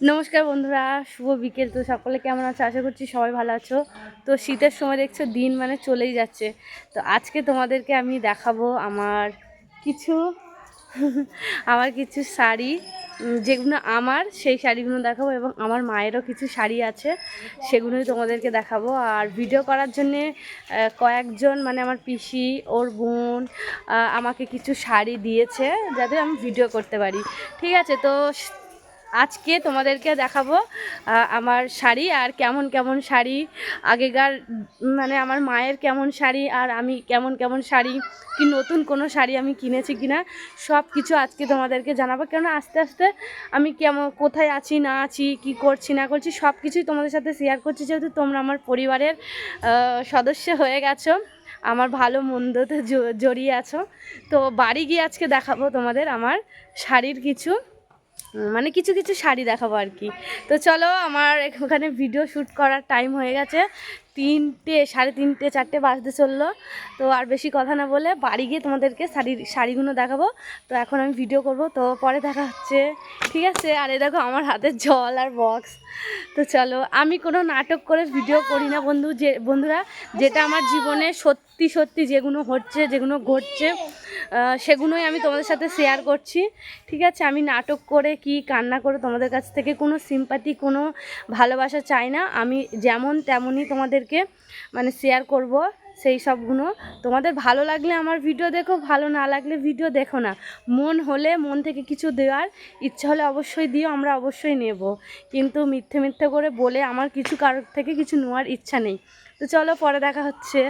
নমস্কার বন্ধুরা, শুভ বিকেল। তো সকলে কেমন আছো? আশা করছি সবাই ভালো আছো। তো শীতের সময় দেখছ, দিন মানে চলেই যাচ্ছে। তো আজকে তোমাদেরকে আমি দেখাবো আমার কিছু আমার কিছু শাড়ি যেগুলো আমার, সেই শাড়িগুলো দেখাবো এবং আমার মায়েরও কিছু শাড়ি আছে, সেগুলোই তোমাদেরকে দেখাবো। আর ভিডিও করার জন্যে কয়েকজন মানে আমার পিসি, ওর বোন আমাকে কিছু শাড়ি দিয়েছে, যাতে আমি ভিডিও করতে পারি। ঠিক আছে, তো আজকে তোমাদেরকে দেখাবো আমার শাড়ি আর কেমন কেমন শাড়ি, আগেকার মানে আমার মায়ের কেমন শাড়ি আর আমি কেমন কেমন শাড়ি, কি নতুন কোনো শাড়ি আমি কিনেছি কিনা সব কিছু আজকে তোমাদেরকে জানাব। কেননা আস্তে আস্তে আমি কেমন, কোথায় আছি, না আছি, কি করছি, না করছি সব কিছুই তোমাদের সাথে শেয়ার করছি, যেহেতু তোমরা আমার পরিবারের সদস্য হয়ে গেছো, আমার ভালো মন্দতে জড়িয়ে আছো। তো বাড়ি গিয়ে আজকে দেখাবো তোমাদের আমার শাড়ির কিছু। মানে কিছু কিছু শাড়ি দেখাবো আর কি। তো চলো, আমার ওখানে ভিডিও শ্যুট করার টাইম হয়ে গেছে। তিনটে, সাড়ে তিনটে, চারটে বাজতে চলল। তো আর বেশি কথা না বলে বাড়ি গিয়ে তোমাদেরকে শাড়ির শাড়িগুলো দেখাবো। তো এখন আমি ভিডিও করব, তো পরে দেখা হচ্ছে। ঠিক আছে? আর এ দেখো, আমার হাতে জল আর বক্স তো চলো, আমি কোনো নাটক করে ভিডিও করি না বন্ধু, যে বন্ধুরা। যেটা আমার জীবনে সত্যি সত্যি যেগুলো হচ্ছে, যেগুলো ঘটছে সেগুলোই আমি তোমাদের সাথে শেয়ার করছি। ঠিক আছে, আমি নাটক করে কি কান্না করে তোমাদের কাছ থেকে কোনো সিম্পাতি কোনো ভালোবাসা চাই না। আমি যেমন তেমনই তোমাদেরকে মানে শেয়ার করব সেই সবগুলো। তোমাদের ভালো লাগলে আমার ভিডিও দেখো, ভালো না লাগলে ভিডিও দেখো না। মন হলে মন থেকে কিছু দেওয়ার ইচ্ছা হলে অবশ্যই দিও, আমরা অবশ্যই নেব। কিন্তু মিথ্যে মিথ্যে করে বলে আমার কিছু কারোর থেকে কিছু নেওয়ার ইচ্ছা নেই। তো চলো, পরে দেখা হচ্ছে।